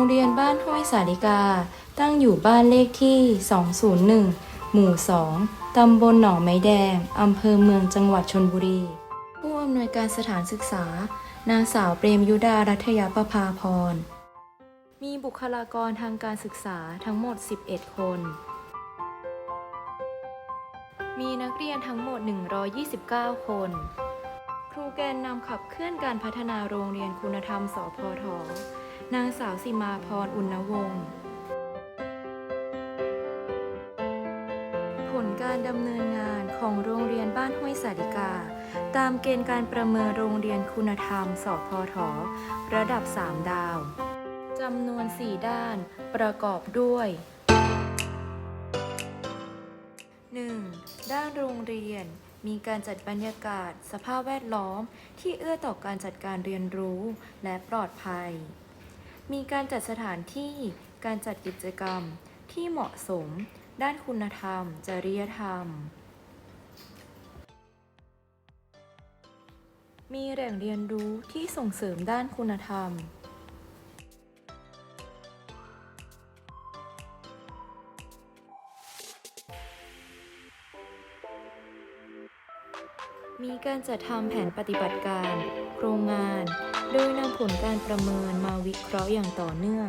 งเรียนบ้านห้วยสาลิกา ตั้งอยู่บ้านเลขที่ 201 หมู่ 2 ตำบลหนองไม้แดง อำเภอเมืองจังหวัดชนบุรี ผู้อำนวยการสถานศึกษา นางสาวเปรมยุดารัตยประภาพร มีบุคลากรทางการศึกษาทั้งหมด 11 คน มีนักเรียนทั้งหมด 129 คนครูแกนนำขับเคลื่อนการพัฒนาโรงเรียนคุณธรรมสพท นางสาวสิมาพรอุณวงศ์ผลการดำเนินงานของโรงเรียนบ้านห้วยสาลิกา ตามเกณฑ์การประเมินโรงเรียนคุณธรรม สพท ระดับ 3 ดาวจำนวน 4 ด้านประกอบด้วย 1. ด้านโรงเรียนมีการจัดบรรยากาศ สภาพแวดล้อม ที่เอื้อต่อการจัดการเรียนรู้และปลอดภัย มีการจัดสถานที่ การจัดกิจกรรมที่เหมาะสม ด้านคุณธรรม จริยธรรม มีแหล่งเรียนรู้ที่ส่งเสริมด้านคุณธรรม มีการจัดทำแผนปฏิบัติการ โครงงาน โดยนำผลการประเมินมาวิเคราะห์อย่างต่อเนื่อง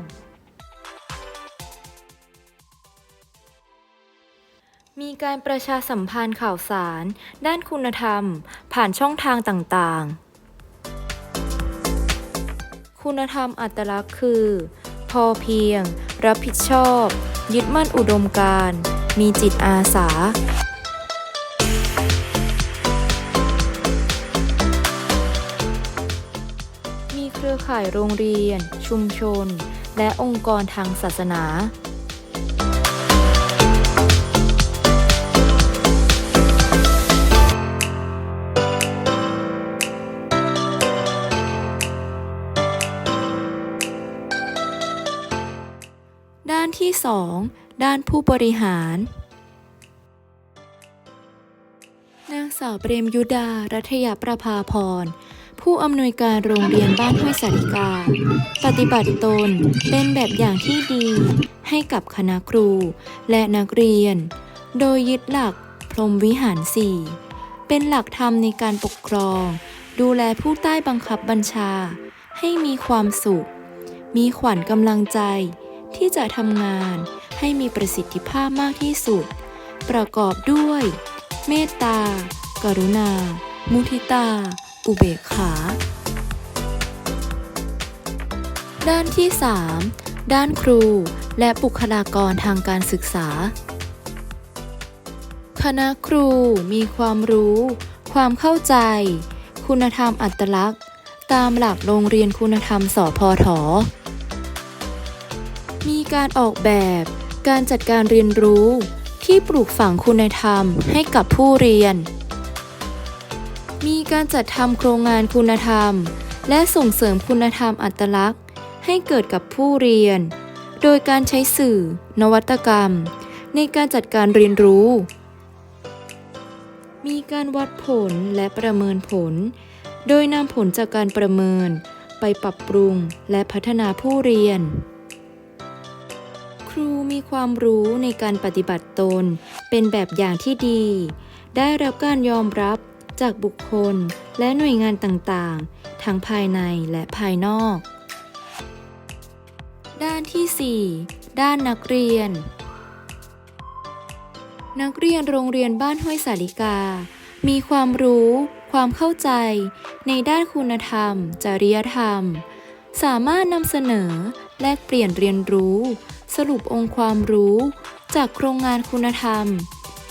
มีการประชาสัมพันธ์ข่าวสาร ด้านคุณธรรม ผ่านช่องทางต่างๆ คุณธรรมอัตลักษณ์คือ พอเพียง รับผิดชอบ ยึดมั่นอุดมการณ์มีจิตอาสา รือข่ายโรงเรียน ชุมชน และองค์กรทางศาสนาด้านที่ 2 ด้านผู้บริหาร นางสาวเปรมยุดา รัฐยประภาพร ผู้อำนวยการโรงเรียนบ้านห้วยสาริกา ปฏิบัติตนเป็นแบบอย่างที่ดีให้กับคณะครูและนักเรียน โดยยึดหลักพรหมวิหารสี่เป็นหลักธรรมในการปกครอง ดูแลผู้ใต้บังคับบัญชา ให้มีความสุข มีขวัญกำลังใจ ที่จะทำงานให้มีประสิทธิภาพมากที่สุด ประกอบด้วย เมตตา กรุณา มุทิตา อุเบกขา ด้านที่ 3 ด้านครูและบุคลากรทางการศึกษา คณะครูมีความรู้ ความเข้าใจ คุณธรรมอัตลักษณ์ ตามหลักโรงเรียนคุณธรรมสพทมีการออกแบบ การจัดการเรียนรู้ที่ปลูกฝังคุณธรรมให้กับผู้เรียน มีการจัดทำโครงงานคุณธรรม และส่งเสริมคุณธรรมอัตลักษณ์ ให้เกิดกับผู้เรียน โดยการใช้สื่อ นวัตกรรม ในการจัดการเรียนรู้ มีการวัดผลและประเมินผล โดยนำผลจากการประเมิน ไปปรับปรุงและพัฒนาผู้เรียน ครูมีความรู้ในการปฏิบัติตน เป็นแบบอย่างที่ดี ได้รับการยอมรับ จากบุคคลและหน่วยงานต่างๆ ทั้งภายในและภายนอก ด้านที่ 4 ด้านนักเรียน นักเรียนโรงเรียนบ้านห้วยสาลิกา มีความรู้ ความเข้าใจ ในด้านคุณธรรม จริยธรรม สามารถนำเสนอ แลกเปลี่ยนเรียนรู้ สรุปองค์ความรู้ จากโครงงานคุณธรรม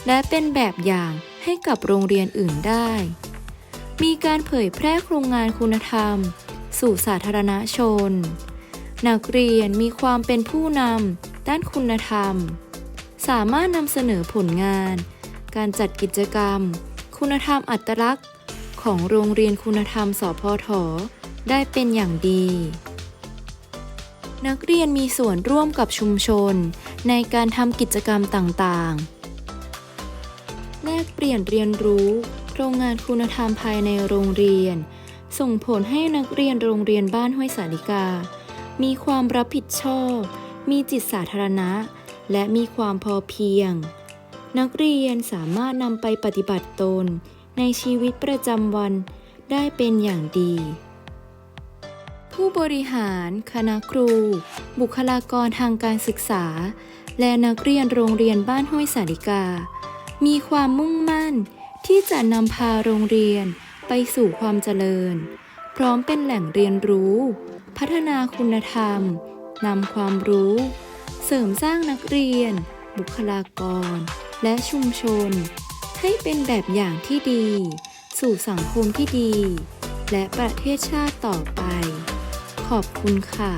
และเป็นแบบอย่าง ให้กับโรงเรียนอื่นได้ มีการเผยแพร่โครงงานคุณธรรม สู่สาธารณชน นักเรียนมีความเป็นผู้นำด้านคุณธรรม สามารถนำเสนอผลงาน การจัดกิจกรรม คุณธรรมอัตลักษณ์ ของโรงเรียนคุณธรรมสพทได้เป็นอย่างดี นักเรียนมีส่วนร่วมกับชุมชน ในการทำกิจกรรมต่างๆ กเปลี่ยนเรียนรู้ โรงงานคุณธรรมภายในโรงเรียน ส่งผลให้นักเรียนโรงเรียนบ้านห้วยสาลิกา มีความรับผิดชอบ มีจิตสาธารณะ และมีความพอเพียง นักเรียนสามารถนำไปปฏิบัติตน ในชีวิตประจำวันได้เป็นอย่างดี ผู้บริหาร คณะครู บุคลากรทางการศึกษา และนักเรียนโรงเรียนบ้านห้วยสาลิกา มีความมุ่งมั่นที่จะนำพาโรงเรียนไปสู่ความเจริญ พร้อมเป็นแหล่งเรียนรู้ พัฒนาคุณธรรมนำความรู้ เสริมสร้างนักเรียน บุคลากร และชุมชน ให้เป็นแบบอย่างที่ดี สู่สังคมที่ดี และประเทศชาติต่อไป ขอบคุณค่ะ